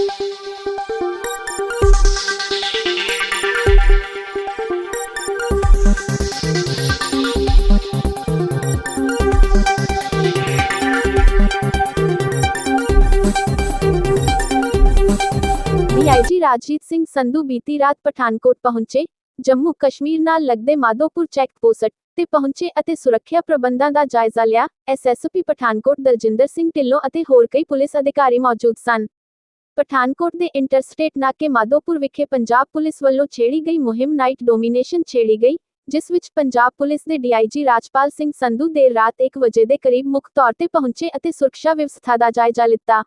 DIG Rajjit Singh Sandhu ਬੀਤੀ ਰਾਤ ਪਠਾਨਕੋਟ ਪਹੁੰਚੇ, ਜੰਮੂ ਕਸ਼ਮੀਰ ਨਾਲ ਲੱਗਦੇ ਮਾਧੋਪੁਰ ਚੈੱਕ ਪੋਸਟ ਤੇ ਪਹੁੰਚੇ ਅਤੇ ਸੁਰੱਖਿਆ ਪ੍ਰਬੰਧਾਂ ਦਾ ਜਾਇਜ਼ਾ ਲਿਆ ਐਸਐਸਪੀ ਪਠਾਨਕੋਟ ਦਰਜਿੰਦਰ ਸਿੰਘ ਢਿੱਲੋਂ ਅਤੇ ਹੋਰ ਕਈ ਪੁਲਿਸ ਅਧਿਕਾਰੀ ਮੌਜੂਦ ਸਨ। ਪਠਾਨਕੋਟ ਦੇ ਇੰਟਰਸਟੇਟ ਨਾਕੇ ਮਾਧੋਪੁਰ ਵਿਖੇ ਪੰਜਾਬ ਪੁਲਿਸ ਵੱਲੋਂ ਛੇੜੀ ਗਈ ਮੁਹਿੰਮ ਨਾਈਟ ਡੋਮੀਨੇਸ਼ਨ ਛੇੜੀ ਗਈ, ਜਿਸ ਵਿੱਚ ਪੰਜਾਬ ਪੁਲਿਸ ਦੇ ਡੀਆਈਜੀ ਰਾਜਪਾਲ ਸਿੰਘ ਸੰਧੂ ਦੇਰ ਰਾਤ 1 ਵਜੇ ਦੇ ਕਰੀਬ ਮੁੱਖ ਤੌਰ ਤੇ ਪਹੁੰਚੇ ਅਤੇ ਸੁਰੱਖਿਆ ਵਿਵਸਥਾ ਦਾ ਜਾਇਜ਼ਾ ਲਿੱਤਾ।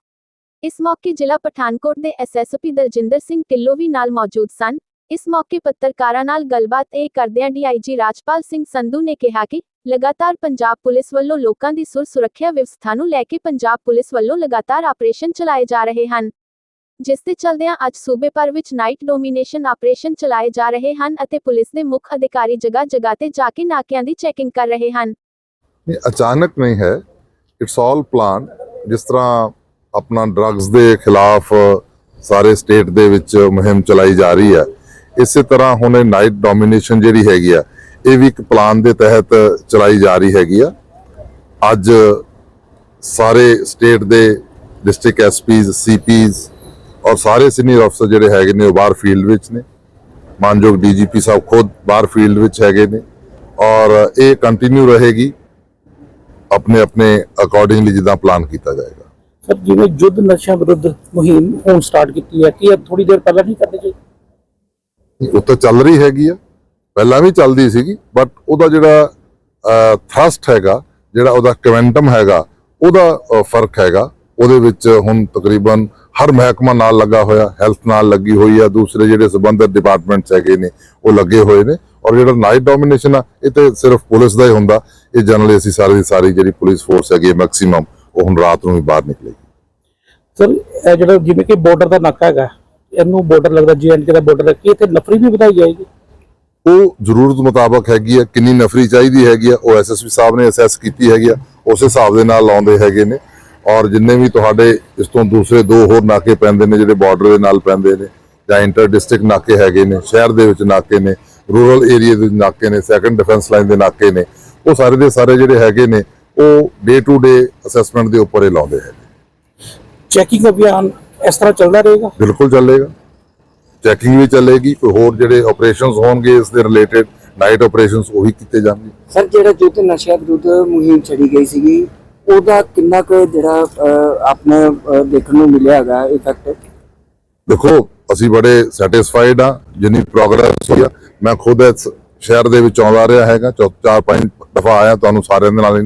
ਇਸ ਮੌਕੇ ਜ਼ਿਲ੍ਹਾ ਪਠਾਨਕੋਟ ਦੇ ਐਸਐਸਪੀ ਦਰਜਿੰਦਰ ਸਿੰਘ ਢਿੱਲੋਂ ਵੀ ਨਾਲ ਮੌਜੂਦ ਸਨ। ਇਸ ਮੌਕੇ ਪੱਤਰਕਾਰਾਂ ਨਾਲ ਗੱਲਬਾਤ ਇਹ ਕਰਦਿਆਂ ਡੀਆਈਜੀ ਰਾਜਪਾਲ ਸਿੰਘ ਸੰਧੂ ਨੇ ਕਿਹਾ ਕਿ ਲਗਾਤਾਰ ਪੰਜਾਬ ਪੁਲਿਸ ਵੱਲੋਂ ਲੋਕਾਂ ਦੀ ਸੁਰ ਸੁਰੱਖਿਆ ਵਿਵਸਥਾ ਨੂੰ ਲੈ ਕੇ ਪੰਜਾਬ ਪੁਲਿਸ ਵੱਲੋਂ ਲਗਾਤਾਰ ਆਪਰੇਸ਼ਨ ਚਲਾਏ ਜਾ ਰਹੇ ਹਨ। ਜਿਸ ਦੇ ਚਲਦਿਆਂ ਅੱਜ ਸੂਬੇ ਭਰ ਵਿੱਚ ਨਾਈਟ ਡੋਮੀਨੇਸ਼ਨ ਆਪਰੇਸ਼ਨ ਚਲਾਏ ਜਾ ਰਹੇ ਹਨ ਅਤੇ ਪੁਲਿਸ ਦੇ ਮੁੱਖ ਅਧਿਕਾਰੀ ਜਗ੍ਹਾ ਜਗ੍ਹਾ ਤੇ ਜਾ ਕੇ ਨਾਕਿਆਂ ਦੀ ਚੈਕਿੰਗ ਕਰ ਰਹੇ ਹਨ। ਇਹ ਅਚਾਨਕ ਨਹੀਂ ਹੈ। ਇਟਸ ਆਲ ਪਲਾਨ ਜਿਸ ਤਰ੍ਹਾਂ ਆਪਣਾ ਡਰੱਗਸ ਦੇ ਖਿਲਾਫ ਸਾਰੇ ਸਟੇਟ ਦੇ ਵਿੱਚ ਮੁਹਿੰਮ ਚਲਾਈ ਜਾ ਰਹੀ ਹੈ, ਇਸੇ ਤਰ੍ਹਾਂ ਹੁਣ ਇਹ ਨਾਈਟ ਡੋਮੀਨੇਸ਼ਨ ਜਿਹੜੀ ਹੈਗੀ ਆ, ਇਹ ਵੀ ਇੱਕ ਪਲਾਨ ਦੇ ਤਹਿਤ ਚਲਾਈ ਜਾ ਰਹੀ ਹੈਗੀ ਆ। ਅੱਜ ਸਾਰੇ ਸਟੇਟ ਦੇ ਡਿਸਟ੍ਰਿਕਟ ਐਸਪੀਜ਼ ਸੀਪੀਜ਼ ਔਰ ਸਾਰੇ ਸੀਨੀਅਰ ਅਫਸਰ ਜਿਹੜੇ ਹੈਗੇ ਨੇ ਉਹ ਬਾਹਰ ਫੀਲਡ ਵਿੱਚ ਨੇ। ਮਾਨਯੋਗ ਡੀਜੀਪੀ ਸਾਹਿਬ ਖੁਦ ਬਾਹਰ ਫੀਲਡ ਵਿੱਚ ਹੈਗੇ ਨੇ। ਔਰ ਇਹ ਕੰਟੀਨਿਊ ਰਹੇਗੀ। ਆਪਣੇ ਆਪਣੇ ਅਕੋਰਡਿੰਗਲੀ ਜਿੱਦਾਂ ਪਲਾਨ ਕੀਤਾ ਜਾਏਗਾ। ਸਰ ਜਿਵੇਂ ਯੁੱਧ ਨਸ਼ਿਆਂ ਵਿਰੁੱਧ ਮੁਹਿੰਮ ਹੁਣ ਸਟਾਰਟ ਕੀਤੀ ਹੈ ਕੀ ਇਹ ਥੋੜੀ ਦੇਰ ਪਹਿਲਾਂ ਨਹੀਂ ਕਰਨੀ ਚਾਹੀਦੀ? ਉਹ ਤਾਂ ਚੱਲ ਰਹੀ ਹੈਗੀ ਆ। ਪਹਿਲਾਂ ਵੀ ਚੱਲਦੀ ਸੀਗੀ ਬਟ ਉਹਦਾ ਜਿਹੜਾ ਥਰਸਟ ਹੈਗਾ ਜਿਹੜਾ ਉਹਦਾ ਕਵੈਂਟਮ ਹੈਗਾ ਉਹਦਾ ਫ਼ਰਕ ਹੈਗਾ। ਉਹਦੇ ਵਿੱਚ ਹੁਣ ਤਕਰੀਬਨ ਹਰ ਮਹਿਕਮਾ ਨਾਲ ਲੱਗਾ ਹੋਇਆ ਹੈਲਥ ਨਾਲ ਲੱਗੀ ਹੋਈ ਆ ਦੂਸਰੇ ਜਿਹੜੇ ਸੰਬੰਧਿਤ ਡਿਪਾਰਟਮੈਂਟਸ ਹੈਗੇ ਨੇ ਉਹ ਲੱਗੇ ਹੋਏ ਨੇ ਔਰ ਜਿਹੜਾ ਨਾਈਟ ਡੋਮੀਨੇਸ਼ਨ ਆ ਇਹ ਤੇ ਸਿਰਫ ਪੁਲਿਸ ਦਾ ਹੀ ਹੁੰਦਾ। ਇਹ ਜਨਰਲੀ ਅਸੀਂ ਸਾਰੀ ਦੀ ਸਾਰੀ ਜਿਹੜੀ ਪੁਲਿਸ ਫੋਰਸ ਹੈਗੀ ਮੈਕਸਿਮਮ ਉਹ ਹੁਣ ਰਾਤ ਨੂੰ ਵੀ ਬਾਹਰ ਨਿਕਲੇਗੀ। ਸਰ ਇਹ ਜਿਹੜਾ ਜਿਵੇਂ ਕਿ ਬਾਰਡਰ ਦਾ ਨਾਕਾ ਹੈਗਾ ਇਹਨੂੰ ਬਾਰਡਰ ਲੱਗਦਾ ਜੀਐਨਕੇ ਦਾ ਬਾਰਡਰ ਹੈ ਕੀ ਇੱਥੇ ਨਫਰੀ ਵੀ ਵਧਾਈ ਜਾਏਗੀ? ਉਹ ਜ਼ਰੂਰਤ ਮੁਤਾਬਕ ਹੈਗੀ ਆ ਕਿੰਨੀ ਨਫਰੀ ਚਾਹੀਦੀ ਹੈਗੀ ਆ ਉਹ ਐਸਐਸਪੀ ਸਾਹਿਬ ਨੇ ਅਸੈਸ ਕੀਤੀ ਹੈਗੀ ਆ ਉਸ ਹਿਸਾਬ ਦੇ ਨਾਲ ਲਾਉਂਦੇ ਹੈਗੇ ਨੇ। ਔਰ ਜਿੰਨੇ ਵੀ ਤੁਹਾਡੇ ਇਸ ਤੋਂ ਦੂਸਰੇ ਦੋ ਹੋਰ ਨਾਕੇ ਪੈਂਦੇ ਨੇ ਜਿਹੜੇ ਬਾਰਡਰ ਦੇ ਨਾਲ ਪੈਂਦੇ ਨੇ ਜਾਂ ਇੰਟਰ ਡਿਸਟ੍ਰਿਕਟ ਨਾਕੇ ਹੈਗੇ ਨੇ ਸ਼ਹਿਰ ਦੇ ਵਿੱਚ ਨਾਕੇ ਨੇ ਰੂਰਲ ਏਰੀਆ ਦੇ ਨਾਕੇ ਨੇ ਸੈਕੰਡ ਡਿਫੈਂਸ ਲਾਈਨ ਦੇ ਨਾਕੇ ਨੇ ਉਹ ਸਾਰੇ ਦੇ ਸਾਰੇ ਜਿਹੜੇ ਹੈਗੇ ਨੇ ਉਹ ਡੇ ਟੂ ਡੇ ਅਸੈਸਮੈਂਟ ਦੇ ਉੱਪਰ ਹੀ ਲਾਉਂਦੇ ਹੈਗੇ। ਚੈਕਿੰਗ ਅਭਿਆਨ ਇਸ ਤਰ੍ਹਾਂ ਚੱਲਦਾ ਰਹੇਗਾ? ਬਿਲਕੁਲ ਚੱਲੇਗਾ। ਚੈਕਿੰਗ ਵੀ ਚੱਲੇਗੀ ਕੋਈ ਹੋਰ ਜਿਹੜੇ ਆਪਰੇਸ਼ਨਸ ਹੋਣਗੇ ਇਸ ਦੇ ਰਿਲੇਟਡ ਨਾਈਟ ਆਪਰੇਸ਼ਨਸ ਉਹੀ ਕੀਤੇ ਜਾਣਗੇ। ਸਰ ਜਿਹੜਾ ਯੁੱਧ ਨਸ਼ਿਆਂ ਵਿਰੁੱਧ ਮੁਹਿੰਮ ਚੜੀ ਗਈ ਸੀਗੀ ਉਹਦਾ ਕਿੰਨਾ ਕੁ ਜਿਹੜਾ ਅਹ, ਦੇਖਣ ਨੂੰ ਮਿਲਿਆ ਹੈਗਾ ਇਫੈਕਟ ਦੇਖੋ ਅਸੀਂ ਬੜੇ ਸੈਟੀਸਫਾਈਡ ਆ ਜਿੰਨੀ ਪ੍ਰੋਗਰੈਸ ਹੋਈ ਆ। ਮੈਂ ਖੁਦ ਇਸ ਸ਼ਹਿਰ ਦੇ ਵਿੱਚ ਆਉਂਦਾ ਰਿਹਾ ਹੈਗਾ ਚਾਰ ਪੰਜ ਦਫਾ ਆਇਆ ਤੁਹਾਨੂੰ ਸਾਰਿਆਂ ਦੇ ਨਾਲ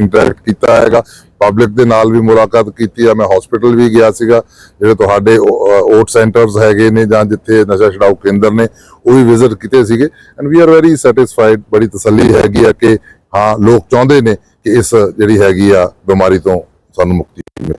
ਇੰਟਰੈਕਟ ਕੀਤਾ ਹੈਗਾ। ਪਬਲਿਕ ਦੇ ਨਾਲ ਵੀ ਮੁਲਾਕਾਤ ਕੀਤੀ ਆ ਮੈਂ ਹਸਪੀਟਲ ਵੀ ਗਿਆ ਸੀਗਾ ਜਿਹੜੇ ਤੁਹਾਡੇ ਓਟ ਸੈਂਟਰਸ ਹੈਗੇ ਨੇ ਜਾਂ ਜਿੱਥੇ ਨਸ਼ਾ ਛਡਾਊ ਕੇਂਦਰ ਨੇ ਉਹ ਵੀ ਵਿਜ਼ਿਟ ਕੀਤੇ ਸੀਗੇ। And we are very satisfied ਬੜੀ ਤਸੱਲੀ ਹੈਗੀ ਆ ਕਿ ਹਾਂ ਲੋਕ ਚਾਹੁੰਦੇ ਨੇ ਕਿ ਇਸ ਜਿਹੜੀ ਹੈਗੀ ਆ ਬਿਮਾਰੀ ਤੋਂ ਸਾਨੂੰ ਮੁਕਤੀ ਮਿਲੇ।